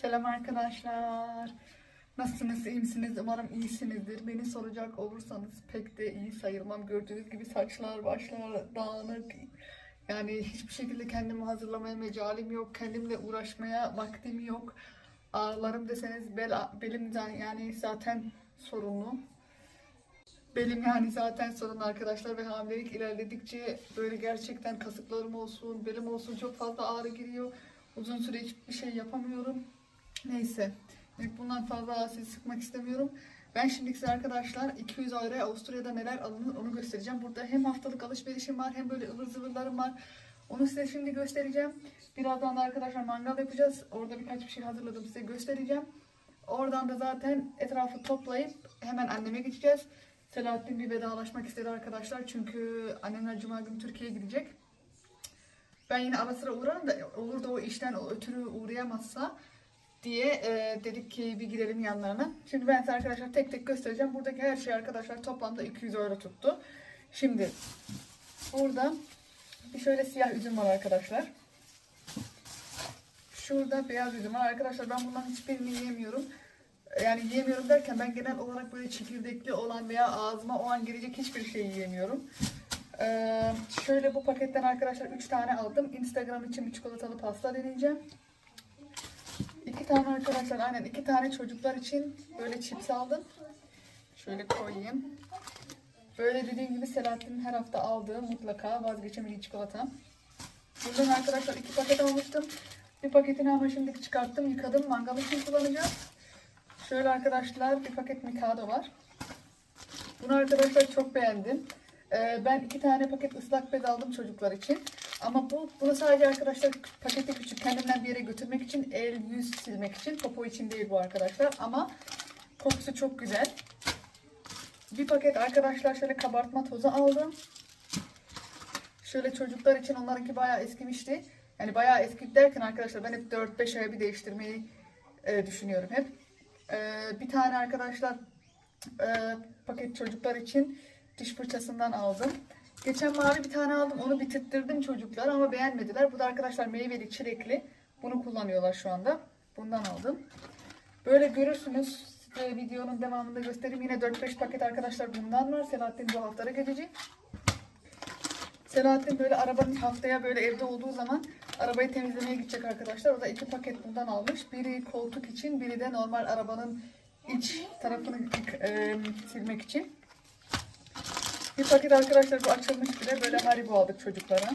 Selam arkadaşlar. Nasılsınız, iyi misiniz? Umarım iyisinizdir. Beni soracak olursanız pek de iyi sayılmam. Gördüğünüz gibi saçlar, başlar dağınık. Yani hiçbir şekilde kendimi hazırlamaya mecalim yok. Kendimle uğraşmaya vaktim yok. Ağrılarım deseniz bel, belim yani zaten sorunlu. Belim yani zaten sorun arkadaşlar ve hamilelik ilerledikçe böyle gerçekten kasıklarım olsun, belim olsun çok fazla ağrı giriyor. Uzun süre hiçbir şey yapamıyorum. Neyse. Bundan fazla sizi sıkmak istemiyorum. Ben şimdi size arkadaşlar 200 euroya Avusturya'da neler alınır onu göstereceğim. Burada hem haftalık alışverişim var hem böyle ıvır zıvırlarım var. Onu size şimdi göstereceğim. Birazdan da arkadaşlar mangal yapacağız. Orada birkaç bir şey hazırladım size göstereceğim. Oradan da zaten etrafı toplayıp hemen anneme geçeceğiz. Selahattin bir vedalaşmak istedi arkadaşlar. Çünkü annemler cuma günü Türkiye'ye gidecek. Ben yine ara sıra uğrarım da olur da o işten ötürü uğrayamazsa diye e, dedik ki bir gidelim yanlarına. Şimdi ben size arkadaşlar tek tek göstereceğim. Buradaki her şey arkadaşlar toplamda 200 euro tuttu. Şimdi burada bir şöyle siyah üzüm var arkadaşlar. Şurada beyaz üzüm var. Arkadaşlar ben bunların hiçbirini yiyemiyorum. Yani yiyemiyorum derken ben genel olarak böyle çekirdekli olan veya ağzıma o an girecek hiçbir şey yiyemiyorum. Ee, şöyle bu paketten arkadaşlar 3 tane aldım. Instagram için bir çikolatalı pasta deneyeceğim. İki tane arkadaşlar aynen iki tane çocuklar için böyle chips aldım. Şöyle koyayım. Böyle dediğim gibi Selahattin'in her hafta aldığı mutlaka vazgeçemediği çikolata. Buradan arkadaşlar iki paket almıştım. Bir paketini ama şimdi çıkarttım, yıkadım. Mangal için kullanacağım. Şöyle arkadaşlar bir paket Mikado var. Bunu arkadaşlar çok beğendim. Ee, ben iki tane paket ıslak bez aldım çocuklar için. Ama bu bunu sadece arkadaşlar paketi küçük kendimden bir yere götürmek için, el yüz silmek için. Popo için değil bu arkadaşlar. Ama kokusu çok güzel. Bir paket arkadaşlar şöyle kabartma tozu aldım. Şöyle çocuklar için onlarınki bayağı eskimişti. Yani bayağı eski derken arkadaşlar ben hep 4-5 aya bir değiştirmeyi e, düşünüyorum hep. E, bir tane arkadaşlar e, paket çocuklar için diş fırçasından aldım. Geçen mavi bir tane aldım. Onu bitirttirdim çocuklar ama beğenmediler. Bu da arkadaşlar meyveli, çilekli. Bunu kullanıyorlar şu anda. Bundan aldım. Böyle görürsünüz. Size videonun devamında göstereyim. Yine 4-5 paket arkadaşlar bundan var. Selahattin bu haftada gelecek. Selahattin böyle arabanın haftaya böyle evde olduğu zaman arabayı temizlemeye gidecek arkadaşlar. O da iki paket bundan almış. Biri koltuk için, biri de normal arabanın iç tarafını e, silmek için. Bir paket arkadaşlar bu açılmış bile böyle haribo aldık çocuklara.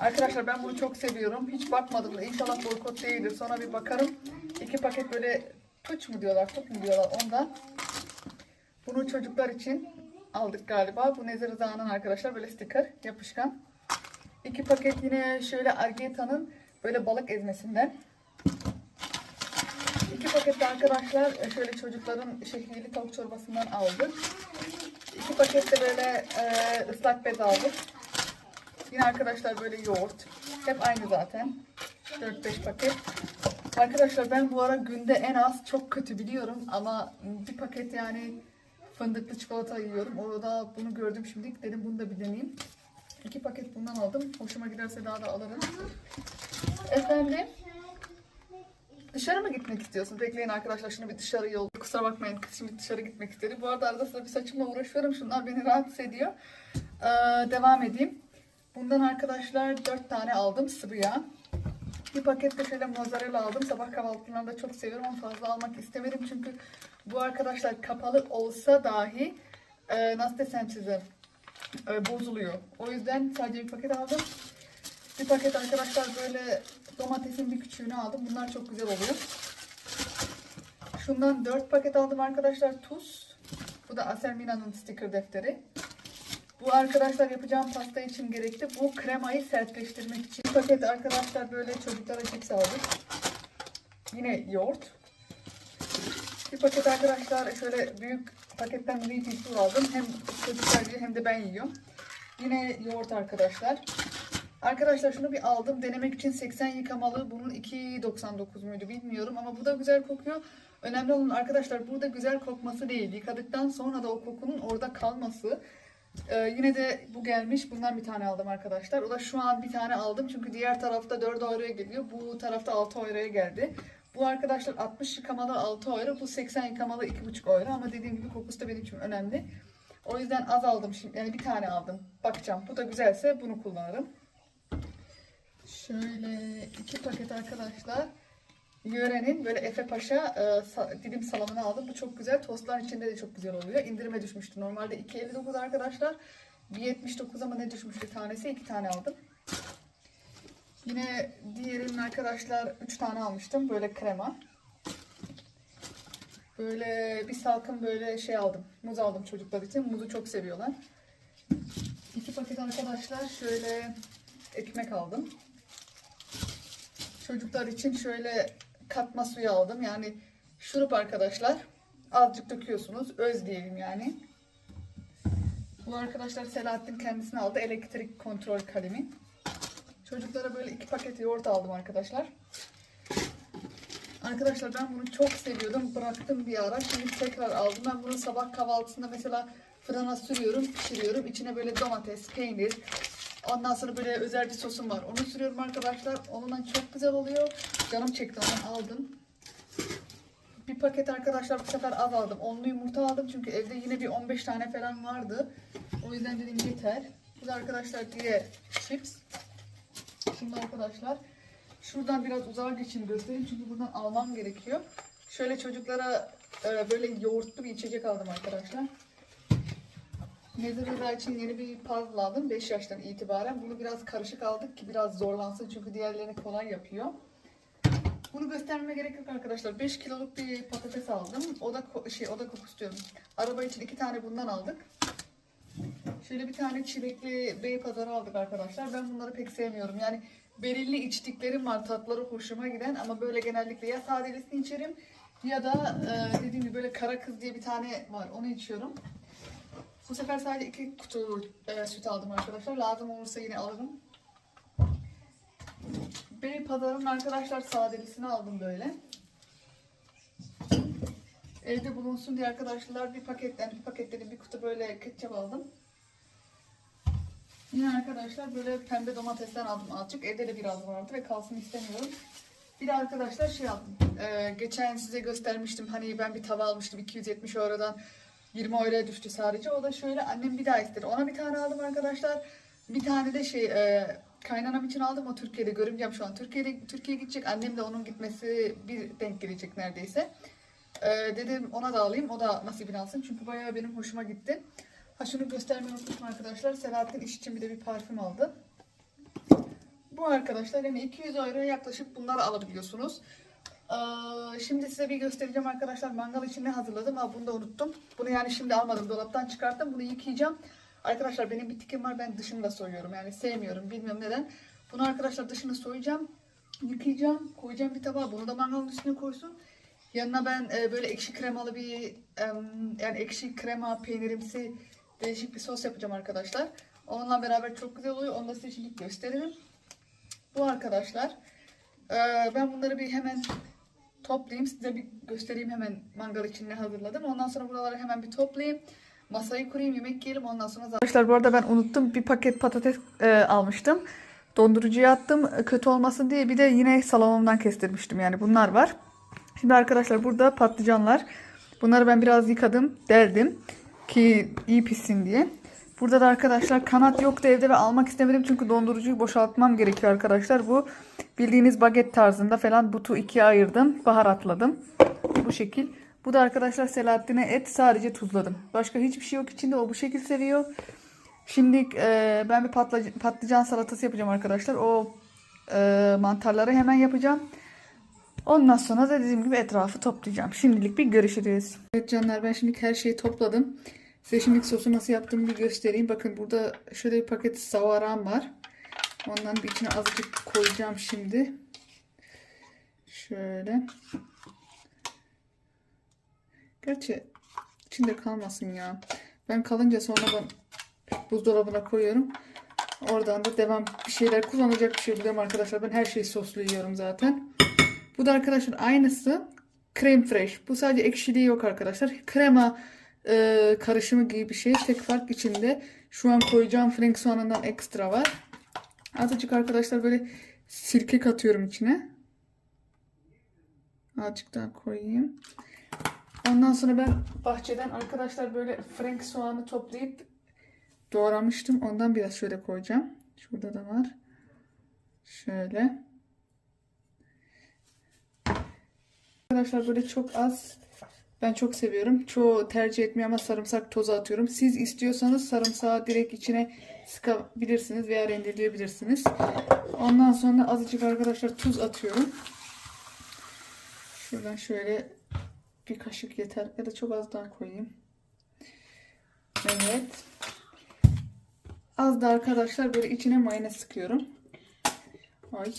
Arkadaşlar ben bunu çok seviyorum. Hiç bakmadım da inşallah boykot değildir. Sonra bir bakarım. İki paket böyle tuç mu diyorlar, tut mu diyorlar ondan. Bunu çocuklar için aldık galiba. Bu Nezir Rıza'nın arkadaşlar böyle sticker yapışkan. İki paket yine şöyle Argeta'nın böyle balık ezmesinden. İki paket de arkadaşlar şöyle çocukların şehriyeli tavuk çorbasından aldık. İki paket de böyle e, ıslak bez aldık. Yine arkadaşlar böyle yoğurt. Hep aynı zaten. 4-5 paket. Arkadaşlar ben bu ara günde en az çok kötü biliyorum ama bir paket yani fındıklı çikolata yiyorum. Orada bunu gördüm şimdi. Dedim bunu da bir deneyeyim. İki paket bundan aldım. Hoşuma giderse daha da alırım. Efendim? Dışarı mı gitmek istiyorsun? Bekleyin arkadaşlar şunu bir dışarı yol. Kusura bakmayın şimdi dışarı gitmek istedi. Bu arada arada sırada bir saçımla uğraşıyorum. Şunlar beni rahatsız ediyor. Ee, devam edeyim. Bundan arkadaşlar 4 tane aldım sıvı yağ. Bir paket de şöyle mozzarella aldım. Sabah kahvaltılarında çok seviyorum ama fazla almak istemedim. Çünkü bu arkadaşlar kapalı olsa dahi e, nasıl desem size e, bozuluyor. O yüzden sadece bir paket aldım. Bir paket arkadaşlar böyle domatesin bir küçüğünü aldım. Bunlar çok güzel oluyor. Şundan 4 paket aldım arkadaşlar. Tuz. Bu da Asermina'nın sticker defteri. Bu arkadaşlar yapacağım pasta için gerekli. Bu kremayı sertleştirmek için. Bir paket arkadaşlar böyle çocuklara cips aldık. Yine yoğurt. Bir paket arkadaşlar şöyle büyük paketten Sur aldım. Hem çocuklar yiyor hem de ben yiyorum. Yine yoğurt arkadaşlar. Arkadaşlar şunu bir aldım. Denemek için 80 yıkamalı. Bunun 2.99 muydu bilmiyorum ama bu da güzel kokuyor. Önemli olan arkadaşlar burada güzel kokması değil. Yıkadıktan sonra da o kokunun orada kalması. Ee, yine de bu gelmiş. Bundan bir tane aldım arkadaşlar. O da şu an bir tane aldım. Çünkü diğer tarafta 4 euroya geliyor. Bu tarafta 6 euroya geldi. Bu arkadaşlar 60 yıkamalı 6 euro. Bu 80 yıkamalı 2,5 euro. Ama dediğim gibi kokusu da benim için önemli. O yüzden az aldım şimdi. Yani bir tane aldım. Bakacağım. Bu da güzelse bunu kullanırım. Şöyle iki paket arkadaşlar. Yörenin böyle Efe Paşa e, sa- dilim salamını aldım. Bu çok güzel. Tostların içinde de çok güzel oluyor. İndirime düşmüştü. Normalde 2.59 arkadaşlar. 1.79 ama ne düşmüştü tanesi? iki tane aldım. Yine diğerinin arkadaşlar 3 tane almıştım. Böyle krema. Böyle bir salkım böyle şey aldım. Muz aldım çocuklar için. Muzu çok seviyorlar. İki paket arkadaşlar şöyle ekmek aldım. Çocuklar için şöyle katma suyu aldım. Yani şurup arkadaşlar. Azıcık döküyorsunuz. Öz diyelim yani. Bu arkadaşlar Selahattin kendisine aldı. Elektrik kontrol kalemi. Çocuklara böyle iki paket yoğurt aldım arkadaşlar. Arkadaşlar ben bunu çok seviyordum. Bıraktım bir ara. Şimdi tekrar aldım. Ben bunu sabah kahvaltısında mesela fırına sürüyorum, pişiriyorum. İçine böyle domates, peynir, ondan sonra böyle özel bir sosum var. Onu sürüyorum arkadaşlar. Onunla çok güzel oluyor. Canım çekti ondan aldım. Bir paket arkadaşlar bu sefer az aldım. Onlu yumurta aldım çünkü evde yine bir 15 tane falan vardı. O yüzden dedim yeter. Bu da arkadaşlar diye chips. Şimdi arkadaşlar şuradan biraz uzağa geçeyim göstereyim çünkü buradan almam gerekiyor. Şöyle çocuklara e, böyle yoğurtlu bir içecek aldım arkadaşlar. Nezir Rıza için yeni bir puzzle aldım 5 yaştan itibaren. Bunu biraz karışık aldık ki biraz zorlansın çünkü diğerlerini kolay yapıyor. Bunu göstermeme gerek yok arkadaşlar. 5 kiloluk bir patates aldım. O da şey o da kokusu diyorum. Araba için iki tane bundan aldık. Şöyle bir tane çilekli bey pazarı aldık arkadaşlar. Ben bunları pek sevmiyorum. Yani belirli içtiklerim var tatları hoşuma giden ama böyle genellikle ya sadelisini içerim ya da e, dediğim gibi böyle kara kız diye bir tane var onu içiyorum. Bu sefer sadece iki kutu e, süt aldım arkadaşlar. Lazım olursa yine alırım. Bey pazarın arkadaşlar sadelisini aldım böyle. Evde bulunsun diye arkadaşlar bir paketten bir paketleri bir kutu böyle ketçap aldım. Yine arkadaşlar böyle pembe domatesten aldım azıcık. Evde de biraz vardı ve kalsın istemiyorum. Bir de arkadaşlar şey aldım. Ee, geçen size göstermiştim. Hani ben bir tava almıştım 270 eurodan 20 euroya düştü sadece. O da şöyle annem bir daha istedi. Ona bir tane aldım arkadaşlar. Bir tane de şey e, kaynanam için aldım. O Türkiye'de görümcem şu an. Türkiye'de Türkiye'ye gidecek. Annem de onun gitmesi bir denk gelecek neredeyse. Ee, dedim ona da alayım. O da nasibini alsın. Çünkü bayağı benim hoşuma gitti. Ha şunu göstermeyi unutmuşum arkadaşlar. Selahattin iş için bir de bir parfüm aldı. Bu arkadaşlar yani 200 euroya yaklaşık bunları alabiliyorsunuz. Ee, şimdi size bir göstereceğim arkadaşlar. Mangal için ne hazırladım? Ha bunu da unuttum. Bunu yani şimdi almadım. Dolaptan çıkarttım. Bunu yıkayacağım. Arkadaşlar benim bir tikim var. Ben dışını da soyuyorum. Yani sevmiyorum. Bilmiyorum neden. Bunu arkadaşlar dışını soyacağım. Yıkayacağım. Koyacağım bir tabağa. Bunu da mangalın üstüne koysun. Yanına ben e, böyle ekşi kremalı bir yani ekşi krema peynirimsi değişik bir sos yapacağım arkadaşlar. Onunla beraber çok güzel oluyor. Onu da size gösteririm. Bu arkadaşlar. Ee, ben bunları bir hemen toplayayım. Size bir göstereyim hemen mangal için ne hazırladım. Ondan sonra buraları hemen bir toplayayım. Masayı kurayım, yemek yiyelim. Ondan sonra zaten... Arkadaşlar bu arada ben unuttum. Bir paket patates e, almıştım. Dondurucuya attım. Kötü olmasın diye bir de yine salamımdan kestirmiştim. Yani bunlar var. Şimdi arkadaşlar burada patlıcanlar. Bunları ben biraz yıkadım, deldim ki iyi pişsin diye. Burada da arkadaşlar kanat yoktu evde ve almak istemedim çünkü dondurucuyu boşaltmam gerekiyor arkadaşlar. Bu bildiğiniz baget tarzında falan butu ikiye ayırdım, baharatladım. Bu şekil. Bu da arkadaşlar Selahattin'e et sadece tuzladım. Başka hiçbir şey yok içinde o bu şekil seviyor. Şimdi e, ben bir patlıcan, patlıcan salatası yapacağım arkadaşlar. O e, mantarları hemen yapacağım. Ondan sonra da dediğim gibi etrafı toplayacağım. Şimdilik bir görüşürüz. Evet canlar ben şimdi her şeyi topladım. Size sosu nasıl yaptığımı bir göstereyim. Bakın burada şöyle bir paket savaran var. Ondan bir içine azıcık koyacağım şimdi. Şöyle. Gerçi içinde kalmasın ya. Ben kalınca sonra ben buzdolabına koyuyorum. Oradan da devam bir şeyler kullanacak bir şey buluyorum arkadaşlar. Ben her şeyi soslu yiyorum zaten. Bu da arkadaşlar aynısı krem fresh. Bu sadece ekşiliği yok arkadaşlar. Krema e, karışımı gibi bir şey. Tek fark içinde. Şu an koyacağım frank soğanından ekstra var. Azıcık arkadaşlar böyle sirke katıyorum içine. Azıcık daha koyayım. Ondan sonra ben bahçeden arkadaşlar böyle frank soğanı toplayıp doğramıştım. Ondan biraz şöyle koyacağım. Şurada da var. Şöyle. Arkadaşlar böyle çok az ben çok seviyorum. Çoğu tercih etmiyor ama sarımsak tozu atıyorum. Siz istiyorsanız sarımsağı direkt içine sıkabilirsiniz veya rendeleyebilirsiniz. Ondan sonra azıcık arkadaşlar tuz atıyorum. Şuradan şöyle bir kaşık yeter ya da çok az daha koyayım. Evet. Az da arkadaşlar böyle içine mayonez sıkıyorum. Ay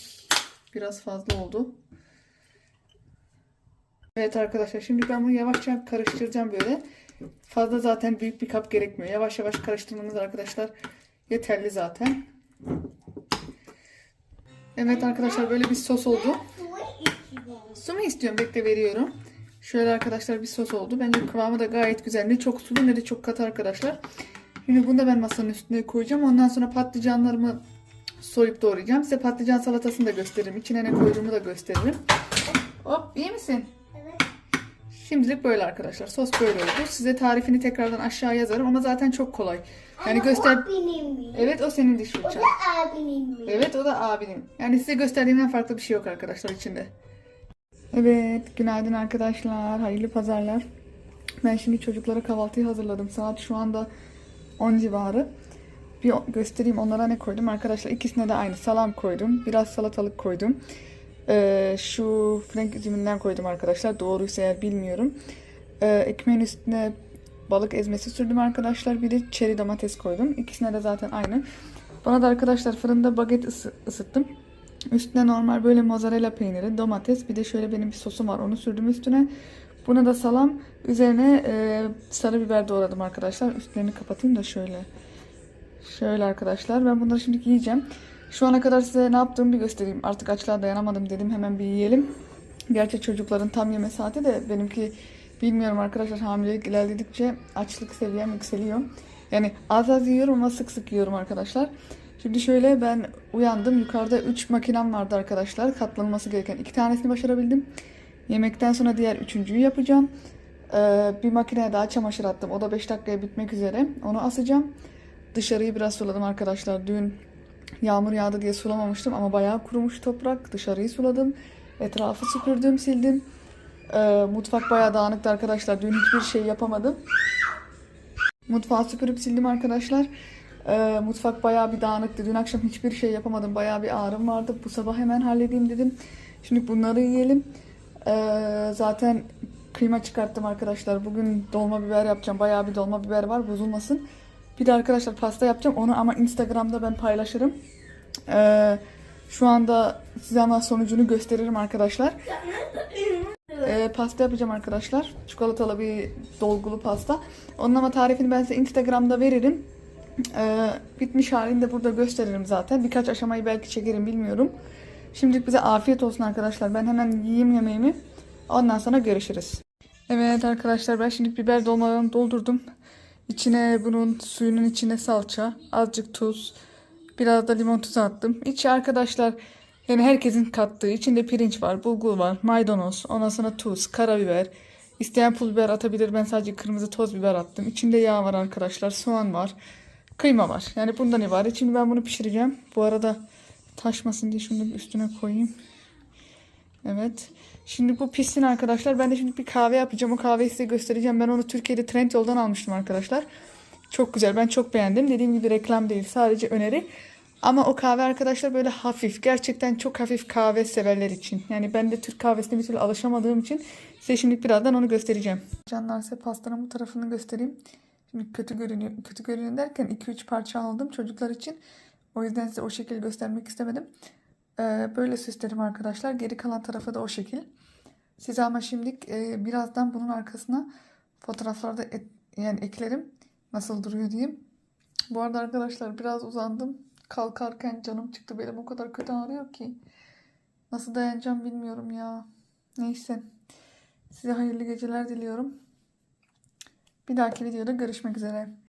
biraz fazla oldu. Evet arkadaşlar şimdi ben bunu yavaşça karıştıracağım böyle. Fazla zaten büyük bir kap gerekmiyor. Yavaş yavaş karıştırmanız arkadaşlar yeterli zaten. Evet arkadaşlar böyle bir sos oldu. Su mu istiyorum? Bekle veriyorum. Şöyle arkadaşlar bir sos oldu. Bence kıvamı da gayet güzel. Ne çok sulu ne de çok katı arkadaşlar. Şimdi bunu da ben masanın üstüne koyacağım. Ondan sonra patlıcanlarımı soyup doğrayacağım. Size patlıcan salatasını da gösteririm. İçine ne koyduğumu da gösteririm. Hop iyi misin? Şimdilik böyle arkadaşlar. Sos böyle oldu. Size tarifini tekrardan aşağı yazarım ama zaten çok kolay. Yani Ama göster... O benim? Evet o senin diş O fırçan. da abinin mi? Evet o da abinin. Yani size gösterdiğimden farklı bir şey yok arkadaşlar içinde. Evet günaydın arkadaşlar. Hayırlı pazarlar. Ben şimdi çocuklara kahvaltıyı hazırladım. Saat şu anda 10 civarı. Bir göstereyim onlara ne koydum arkadaşlar. İkisine de aynı salam koydum. Biraz salatalık koydum. Ee, şu frank üzümünden koydum arkadaşlar. Doğruysa eğer bilmiyorum. Ee, ekmeğin üstüne balık ezmesi sürdüm arkadaşlar. Bir de çeri domates koydum. İkisine de zaten aynı. Bana da arkadaşlar fırında baget ısı- ısıttım. Üstüne normal böyle mozzarella peyniri, domates, bir de şöyle benim bir sosum var. Onu sürdüm üstüne. Buna da salam, üzerine e, sarı biber doğradım arkadaşlar. Üstlerini kapatayım da şöyle. Şöyle arkadaşlar. Ben bunları şimdi yiyeceğim. Şu ana kadar size ne yaptığımı bir göstereyim. Artık açlığa dayanamadım dedim. Hemen bir yiyelim. Gerçi çocukların tam yeme saati de benimki bilmiyorum arkadaşlar hamilelik ilerledikçe açlık seviyem yükseliyor. Yani az az yiyorum ama sık sık yiyorum arkadaşlar. Şimdi şöyle ben uyandım. Yukarıda 3 makinem vardı arkadaşlar. Katlanması gereken. iki tanesini başarabildim. Yemekten sonra diğer üçüncüyü yapacağım. Ee, bir makineye daha çamaşır attım. O da 5 dakikaya bitmek üzere. Onu asacağım. Dışarıyı biraz suladım arkadaşlar. Dün yağmur yağdı diye sulamamıştım ama bayağı kurumuş toprak. Dışarıyı suladım. Etrafı süpürdüm, sildim. Ee, mutfak bayağı dağınıktı arkadaşlar. Dün hiçbir şey yapamadım. Mutfağı süpürüp sildim arkadaşlar. Ee, mutfak bayağı bir dağınıktı. Dün akşam hiçbir şey yapamadım. Bayağı bir ağrım vardı. Bu sabah hemen halledeyim dedim. Şimdi bunları yiyelim. Ee, zaten kıyma çıkarttım arkadaşlar. Bugün dolma biber yapacağım. Bayağı bir dolma biber var. Bozulmasın. Bir de arkadaşlar pasta yapacağım. Onu ama Instagram'da ben paylaşırım. Ee, şu anda size ama sonucunu gösteririm arkadaşlar. Ee, pasta yapacağım arkadaşlar. Çikolatalı bir dolgulu pasta. Onun ama tarifini ben size Instagram'da veririm. Ee, bitmiş halini de burada gösteririm zaten. Birkaç aşamayı belki çekerim bilmiyorum. Şimdilik bize afiyet olsun arkadaşlar. Ben hemen yiyeyim yemeğimi. Ondan sonra görüşürüz. Evet arkadaşlar ben şimdi biber dolmalarını doldurdum. İçine bunun suyunun içine salça, azıcık tuz, biraz da limon tuzu attım. İçi arkadaşlar yani herkesin kattığı. içinde pirinç var, bulgur var, maydanoz, ondan sonra tuz, karabiber. İsteyen pul biber atabilir. Ben sadece kırmızı toz biber attım. İçinde yağ var arkadaşlar, soğan var, kıyma var. Yani bundan ibaret. Şimdi ben bunu pişireceğim. Bu arada taşmasın diye şunu üstüne koyayım. Evet. Şimdi bu pişsin arkadaşlar. Ben de şimdi bir kahve yapacağım. O kahveyi size göstereceğim. Ben onu Türkiye'de Trendyol'dan almıştım arkadaşlar. Çok güzel. Ben çok beğendim. Dediğim gibi reklam değil. Sadece öneri. Ama o kahve arkadaşlar böyle hafif. Gerçekten çok hafif kahve severler için. Yani ben de Türk kahvesine bir türlü alışamadığım için size şimdi birazdan onu göstereceğim. Canlar size pastanın bu tarafını göstereyim. Şimdi kötü görünüyor. Kötü görünüyor derken 2-3 parça aldım çocuklar için. O yüzden size o şekilde göstermek istemedim. Ee, böyle süslerim arkadaşlar. Geri kalan tarafı da o şekil. Size ama şimdilik e, birazdan bunun arkasına fotoğraflarda et- yani eklerim. Nasıl duruyor diyeyim. Bu arada arkadaşlar biraz uzandım. Kalkarken canım çıktı. Benim o kadar kötü ağrıyor ki. Nasıl dayanacağım bilmiyorum ya. Neyse. Size hayırlı geceler diliyorum. Bir dahaki videoda görüşmek üzere.